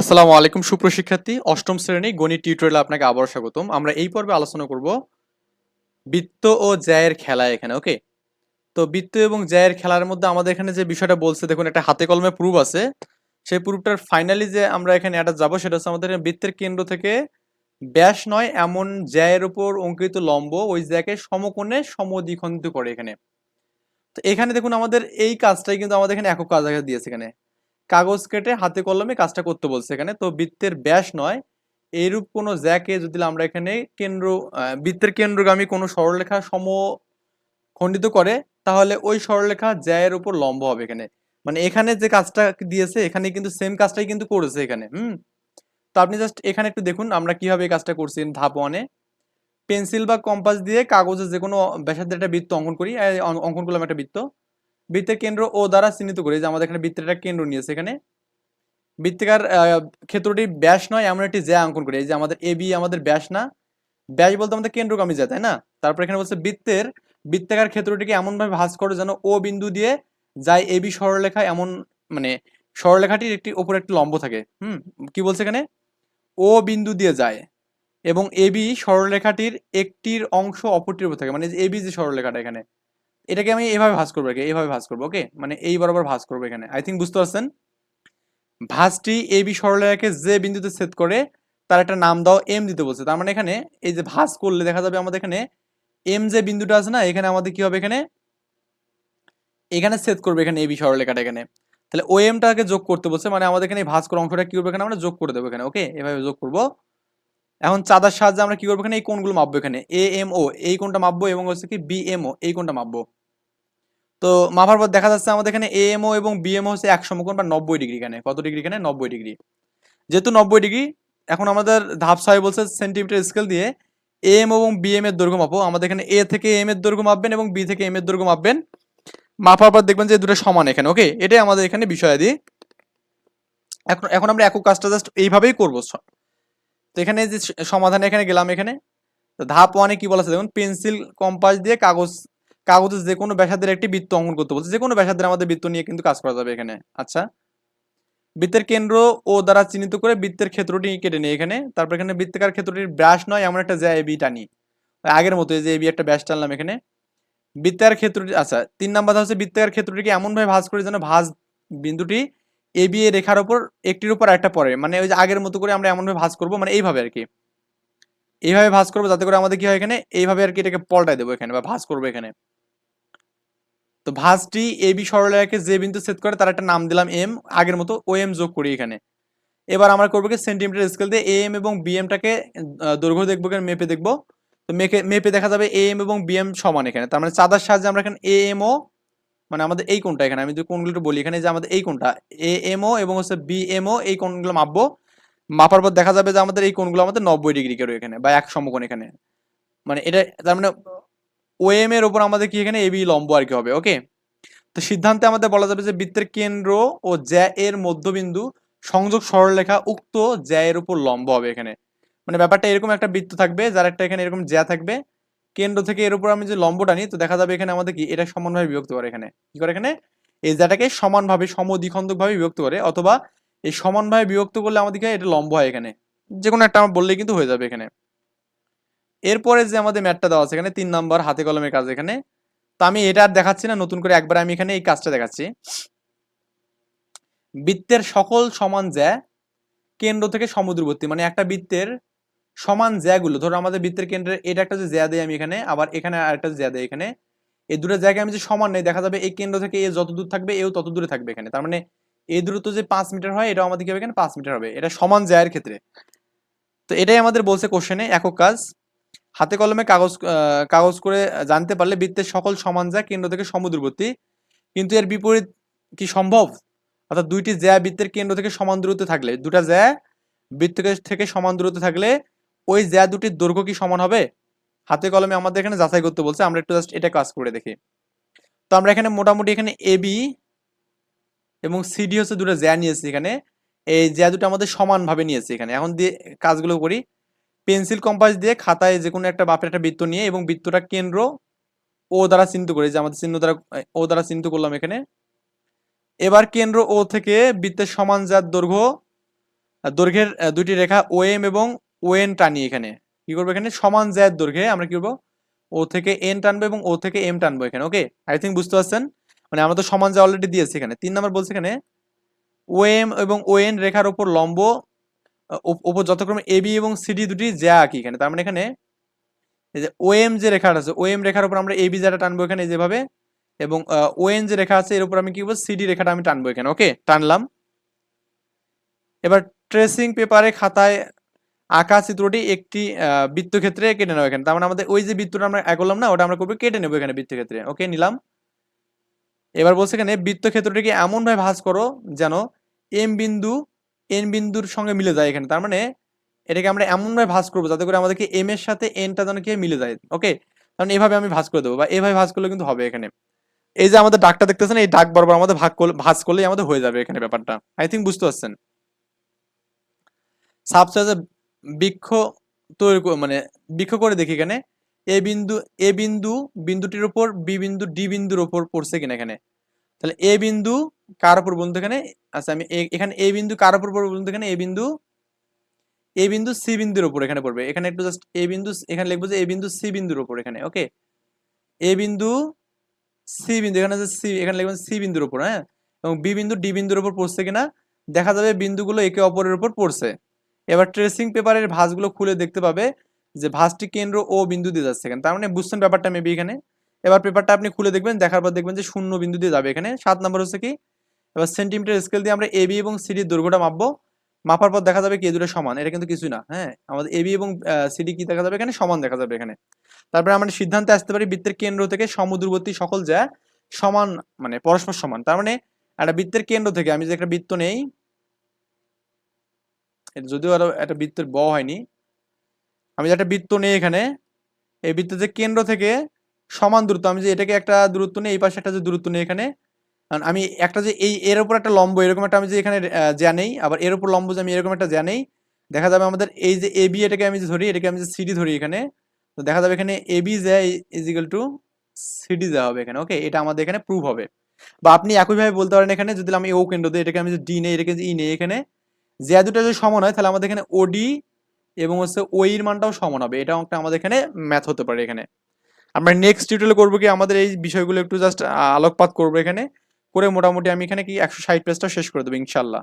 আসসালামু আলাইকুম সুপ্রশিক্ষার্থী অষ্টম শ্রেণি গণিত টিউটোরিয়ালে আপনাকে আবার স্বাগতম। আমরা এই পর্বে আলোচনা করব বৃত্ত ও জ্যায়ের খেলা এখানে ওকে তো বৃত্ত এবং জ্যায়ের খেলার মধ্যে আমাদের এখানে যে বিষয়টা বলছে, দেখুন, একটা হাতে কলমে প্রুফ আছে। সেই প্রুফটার ফাইনালি যে আমরা এখানে এটা যাব, সেটা হচ্ছে আমাদের বৃত্তের কেন্দ্র থেকে ব্যাস নয়, এমন জ্যায়ের উপর অঙ্কিত লম্ব, ওই জ্যাকে সমকোণে সমদ্বিখণ্ডিত করে এখানে। তো এখানে দেখুন, আমাদের এই কাজটাই কিন্তু আমাদের এখানে একক কাজ দিয়েছে এখানে। কাগজ কেটে হাতে কলমে কাজটা করতে বলছে এখানে। তো বৃত্তের ব্যাস নয়। এইরূপ কোনো জ্যাকে যদি আমরা এখানে কেন্দ্র বৃত্তের কেন্দ্রগামী কোনো সরলরেখা সম খণ্ডিত করে, তাহলে ওই সরলরেখা জ্যায়ের উপর লম্ব হবে এখানে। মানে এখানে যে কাজটা দিয়েছে, এখানে কিন্তু সেম কাজটাই কিন্তু করেছে এখানে, হুম? তো আপনি জাস্ট এখানে একটু দেখুন আমরা কীভাবে এই কাজটা করছি ধাপ ওয়ানে পেন্সিল বা কম্পাস দিয়ে কাগজে যে কোনো ব্যাসার্ধের একটা বৃত্ত অঙ্কন করি অঙ্কন করলাম একটা বৃত্ত। বৃত্তের কেন্দ্র ও দ্বারা চিহ্নিত করি যে আমাদের এখানে বৃত্তের একটা কেন্দ্র নিয়েছে এখানে। বৃত্তিকার ক্ষেত্রটি ব্যাস নয়, এমন একটি জ্যা অঙ্কন করি, এই যে আমাদের এ, বি, আমাদের ব্যাস না। ব্যাস বলতে আমাদের কেন্দ্রগামী জ্যা, তাই না? তারপর এখানে বলছে বৃত্তের, বৃত্তাকার ক্ষেত্রটিকে এমনভাবে ভাঁজ করো যেন ও বিন্দু দিয়ে যায় এ, বি সরলরেখা এমন মানে সরলরেখাটির একটি ওপর একটি লম্ব থাকে। হুম, কি বলছে এখানে? ও বিন্দু দিয়ে যায় এবং এবি সরলরেখাটির একটির অংশ অপরটির উপর থাকে মানে এবি যে সরলরেখাটা এখানে। এটাকে আমি এভাবে ভাঁজ করব একে এইভাবে ভাঁজ করব ওকে মানে এই বরাবর ভাঁজ করব এখানে। আই থিঙ্ক বুঝতে পারছেন? ভাঁজটি এবি সরলরেখাকে যে বিন্দুতে ছেদ করে তার একটা নাম দাও এম দিতে বলছে। তার মানে এখানে এই যে ভাঁজ করলে দেখা যাবে আমাদের এখানে এম যে বিন্দুটা আছে না, এখানে আমাদের কি হবে এখানে? এখানে ছেদ করবে এখানে এবি সরলরেখাটা এখানে। তাহলে ও এমটাকে যোগ করতে বলছে মানে আমাদের এখানে এই ভাঁজ করা অংশটা কি করবে এখানে? আমরা যোগ করে দেবো এখানে ওকে এভাবে যোগ করব। এখন চাঁদার সাহায্যে আমরা কি করব এখানে? এই কোণগুলো মাপবো এখানে। এ এম ও এই কোণটা মাপবো এবং হচ্ছে কি বি এম ও এই কোণটা মাপবো। তো মাপার পর দেখা যাচ্ছে আমাদের এখানে এ এম ও এবং বি এম ও হচ্ছে এক সমকোণ বা নব্বই ডিগ্রি এখানে। কত ডিগ্রি এখানে? নব্বই ডিগ্রি। যেহেতু নব্বই ডিগ্রি, এখন আমাদের ধাপ ছয় বলছে সেন্টিমিটার স্কেল দিয়ে এম এবং বি এম এর দৈর্ঘ্য মাপো। আমাদের এখানে এ থেকে এম এর দৈর্ঘ্য মাপবেন এবং বি থেকে এম এর দৈর্ঘ্য মাপবেন। মাপার পর দেখবেন যে দুটো সমান এখানে ওকে এটাই আমাদের এখানে বিষয়াদি এখন এখন আমরা একক কাজটা জাস্ট এইভাবেই করব। তো এখানে যে সমাধানে এখানে গেলাম এখানে। ধাপ ওয়ানে কি বলা আছে দেখুন? পেন্সিল কম্পাস দিয়ে কাগজ কাগজে যে কোনো ব্যাসার্ধের একটি বৃত্ত অঙ্কন করতে বলছে। যে কোনো ব্যাসার্ধের আমাদের বৃত্ত নিয়ে কিন্তু কাজ করা যাবে এখানে। আচ্ছা। বৃত্তের কেন্দ্র ও দ্বারা চিহ্নিত করে বৃত্তের ক্ষেত্রটি কেটে নিই এখানে। তারপর এখানে বৃত্তাকার ক্ষেত্রটির ব্যাস নয়, এমন একটা যা এবি টানি আগের মতো যে এবি একটা ব্যাস টানলাম এখানে। বৃত্তাকার ক্ষেত্রটি আচ্ছা তিন নাম্বার হচ্ছে বৃত্তাকার ক্ষেত্রটিকে এমনভাবে ভাঁজ করে যেন ভাঁজ বিন্দুটি এ বি এ রেখার উপর একটির উপর একটা পড়ে। মানে ওই যে আগের মতো করে আমরা এমনভাবে ভাঁজ করব মানে এইভাবে আর কি। এইভাবে ভাঁজ করব, যাতে করে আমাদের কি হয় এখানে? এইভাবে আর কি এটাকে পল্টাই দেবো এখানে বা ভাঁজ করব এখানে। তো ভাঁজটি এ বি সরলরেখাকে যে বিন্দু সেট করে তার একটা নাম দিলাম এম, আগের মতো ও এম যোগ করি এখানে। এবার আমরা করব কি সেন্টিমিটার স্কেল দিয়ে এ এম এবং বি এমটাকে দৈর্ঘ্য দেখব এখানে মেপে দেখব। তো মেপে মেপে দেখা যাবে এ এম এবং বি এম সমান এখানে। তার মানে চাঁদার সাহায্যে আমরা এখানে এ এম ও মানে আমাদের এই কোনটা এখানে, আমি যদি কোনগুলো একটু বলি, এখানে যে আমাদের এই কোনটা এ এম ও এবং হচ্ছে বি এম ও, এই কোনগুলো মাপবো। মাপার পর দেখা যাবে যে আমাদের এই কোনগুলো আমাদের নব্বই ডিগ্রি করে এখানে, বা এক সমকোণ এখানে। মানে এটা, তার মানে ও এম এর উপর আমাদের কি এখানে এবি লম্ব আর কি হবে ওকে তো সিদ্ধান্তে আমাদের বলা যাবে যে বৃত্তের কেন্দ্র ও জ্যা এর মধ্যবিন্দু সংযোগ সরলরেখা উক্ত জ্যা এর উপর লম্ব হবে এখানে। মানে ব্যাপারটা এরকম একটা বৃত্ত থাকবে, যার একটা এখানে এরকম জ্যা থাকবে। কেন্দ্র থেকে এর উপর আমি যে লম্বটা নিই, তো দেখা যাবে এখানে আমাদের কি? এটা সমানভাবে বিভক্ত করে এখানে। কি করে এখানে? এই জ্যাটাকে সমানভাবে সমদ্বিখণ্ডক ভাবে বিভক্ত করে, অথবা এই সমানভাবে বিভক্ত করলে আমাদের কি এটা লম্ব হয় এখানে। যে কোনো একটা আমার বললেই কিন্তু হয়ে যাবে এখানে। এরপরে যে আমাদের ম্যাটটা দেওয়া আছে, এখানে তিন নম্বর হাতে কলমের কাজ এখানে। তো আমি এটা আর দেখাচ্ছি না, নতুন করে একবার আমি এখানে এই কাজটা দেখাচ্ছি। বৃত্তের সকল সমান জ্যা কেন্দ্র থেকে সমুদ্রবর্তী মানে একটা বৃত্তের সমান জ্যাগুলো, ধরো আমাদের বৃত্তের কেন্দ্রের এটা একটা যে জ্যা দেয় আমি এখানে, আবার এখানে আরেকটা জ্যা দেয় এখানে, এই দুটো জায়গায় আমি যে সমান নেই, দেখা যাবে এই কেন্দ্র থেকে এ যত দূর থাকবে, এও তত দূরে থাকবে এখানে। তার মানে এই দূরত্ব যে পাঁচ মিটার হয় এটা আমাদের কি হবে এখানে পাঁচ মিটার হবে, এটা সমান জ্যায়ের ক্ষেত্রে। তো এটাই আমাদের বলছে কোশ্চেনে একক কাজ। হাতে কলমে কাগজ কাগজ করে জানতে পারলে বৃত্তের সকল সমান জ্যা কেন্দ্র থেকে সমুদ্রবর্তী। কিন্তু এর বিপরীত কি সম্ভব? অর্থাৎ দুইটি জ্যা বৃত্তের কেন্দ্র থেকে সমান দূরত্বে থাকলে, দুটা জ্যা বৃত্ত থেকে সমান দূরত্বে থাকলে ওই জ্যা দুটির দৈর্ঘ্য কি সমান হবে? হাতে কলমে আমাদের এখানে যাচাই করতে বলছে, আমরা একটু জাস্ট এটা কাজ করে দেখি। তো আমরা এখানে মোটামুটি এখানে এবি এবং সিডি হচ্ছে দুটো জ্যা নিয়েছি এখানে। এই জ্যা দুটো আমাদের সমানভাবে নিয়েছি এখানে। এখন দিয়ে কাজগুলো করি। পেন্সিল কম্পাস দিয়ে খাতায় যে কোনো একটা বাপের একটা বৃত্ত নিয়ে এবং বৃত্তটা কেন্দ্র ও দ্বারা চিহ্নিত করি যে আমাদের চিহ্ন দ্বারা ও দ্বারা চিহ্নিত করলাম এখানে। এবার কেন্দ্র ও থেকে বৃত্তের সমান যার দৈর্ঘ্য দৈর্ঘ্যের দুটি রেখা ও এম এবং ও এন টানি এখানে। কি করব এখানে? সমান জ্যায়ের দৈর্ঘ্যে আমরা কি করব? ও থেকে এন টানবো এবং ও থেকে এম টানবো এখানে ওকে আই থিঙ্ক বুঝতে পারছেন? মানে আমরা তো সমান যা অলরেডি দিয়েছি এখানে। তিন নম্বর বলছে এখানে ওএম এবং ও এন রেখার উপর লম্ব উপর যথাক্রমে এবি এবং সিডি দুটি জ্যা আঁকি এখানে। তার মানে এখানে এই যে ওএম যে রেখাটা আছে ওএম রেখার উপর আমরা এবি জ্যাটা টানবো এখানে যেভাবে, এবং ওএন যে রেখা আছে, এর উপর আমি কি করব সিডি রেখাটা আমি টানবো এখানে। ওকে? টানলাম। এবার ট্রেসিং পেপারে খাতায় আঁকা চিত্রটি একটি বৃত্তক্ষেত্রে কেটে নেব এখানে। তার মানে আমাদের ওই যে বৃত্তটা আমরা করলাম না, ওটা আমরা করব কেটে নেব এখানে বৃত্তক্ষেত্রে। ওকে? নিলাম। এবার বলছে এখানে বৃত্তক্ষেত্রটিকে এমন ভাবে ভাঁজ করো যেন এম বিন্দু এন বিন্দুর সঙ্গে মিলে যায় এখানে। তার মানে এটাকে আমরা এমন ভাবে ভাঁজ করব যাতে করে আমাদেরকে এম এর সাথে এনটা যেন কি মিলে যায় ওকে কারণ এভাবে আমি ভাঁজ করে দেবো বা এভাবে ভাঁজ করলে কিন্তু হবে এখানে। এই যে আমাদের ডাকটা দেখতেছেন, এই ডাক বরাবর আমাদের ভাগ করলে ভাঁজ করলেই আমাদের হয়ে যাবে এখানে ব্যাপারটা। আই থিঙ্ক বুঝতে পারছেন? সাবসাইজে বৃক্ষ তৈরি মানে বৃক্ষ করে দেখি এখানে। এ বিন্দু এ বিন্দু, বিন্দুটির উপর বি বিন্দু ডি বিন্দুর উপর পড়ছে কিনা এখানে। তাহলে এ বিন্দু কার উপর বলতো এখানে? আচ্ছা আমি এখানে এ বিন্দু কার উপর পড়বে বলতো এখানে? এ বিন্দু এ বিন্দু সি বিন্দুর উপর এখানে পড়বে। এখানে একটু জাস্ট এ বিন্দু এখানে লিখব যে এ বিন্দু সি বিন্দুর উপর এখানে ওকে এ বিন্দু সি বিন্দু, এখানে সি, এখানে লিখবেন সি বিন্দুর উপর হ্যাঁ? এবং বি বিন্দু ডি বিন্দুর উপর পড়ছে কিনা? দেখা যাবে বিন্দুগুলো একে অপরের উপর পড়ছে। এবার ট্রেসিং পেপারের ভাঁজগুলো খুলে দেখতে পাবে যে ভাঁজটি কেন্দ্র ও বিন্দু দিয়ে যাচ্ছে এখানে তার মানে বুঝছেন ব্যাপারটা মেবি এখানে? এবার পেপারটা আপনি খুলে দেখবেন, দেখার পর দেখবেন যে শূন্য বিন্দু দিয়ে যাবে এখানে। সাত নম্বর হচ্ছে কি? এবার সেন্টিমিটার স্কেল দিয়ে আমরা এবি এবং সিডির দৈর্ঘ্যটা মাপবো। মাপার পর দেখা যাবে কি দুটো সমান। এটা কিন্তু কিছুই না হ্যাঁ? আমাদের এবি এবং সিডি কি দেখা যাবে এখানে? সমান দেখা যাবে এখানে। তারপরে আমরা সিদ্ধান্তে আসতে পারি বৃত্তের কেন্দ্র থেকে সমুদ্রবর্তী সকল যা সমান মানে পরস্পর সমান। তার মানে একটা বৃত্তের কেন্দ্র থেকে আমি যে একটা বৃত্ত নেই যদিও আরও একটা বৃত্তের ব হয়নি, আমি যে একটা বৃত্ত নেই এখানে, এই বৃত্তের যে কেন্দ্র থেকে সমান দূরত্ব। আমি যে এটাকে একটা দূরত্ব নেই এই পাশে একটা যে দূরত্ব নেই এখানে আমি একটা যে এই এর উপর একটা লম্ব এরকম একটা আমি যে এখানে আহ, জ্যা নেই আবার এর উপর লম্ব যে আমি এরকম একটা জ্যা নেই দেখা যাবে আমাদের এই যে এ বি এটাকে আমি যে ধরি এটাকে আমি যে সিডি ধরি এখানে তো দেখা যাবে এখানে এ বি জ্যা ইজিক্যাল টু সিডি দেওয়া হবে এখানে ওকে এটা আমাদের এখানে প্রুভ হবে। বা আপনি একইভাবে বলতে পারেন এখানে যদি আমি ও কেন্দ্র দিই এটাকে আমি যে ডি নেই এটাকে যে ই নেই এখানে জ্যা দুটো যদি সমান হয় তাহলে আমাদের এখানে ওডি এবং হচ্ছে ওই এর মানটাও সমান হবে। এটাও একটা আমাদের এখানে ম্যাথ হতে পারে এখানে। আমরা নেক্সট টিউটোরিয়াল করব কি আমাদের এই বিষয়গুলো একটু জাস্ট আলোকপাত করব এখানে। করে মোটামুটি আমি এখানে কি একশো ষাট পেজটা শেষ করে দেবো, ইনশাল্লাহ।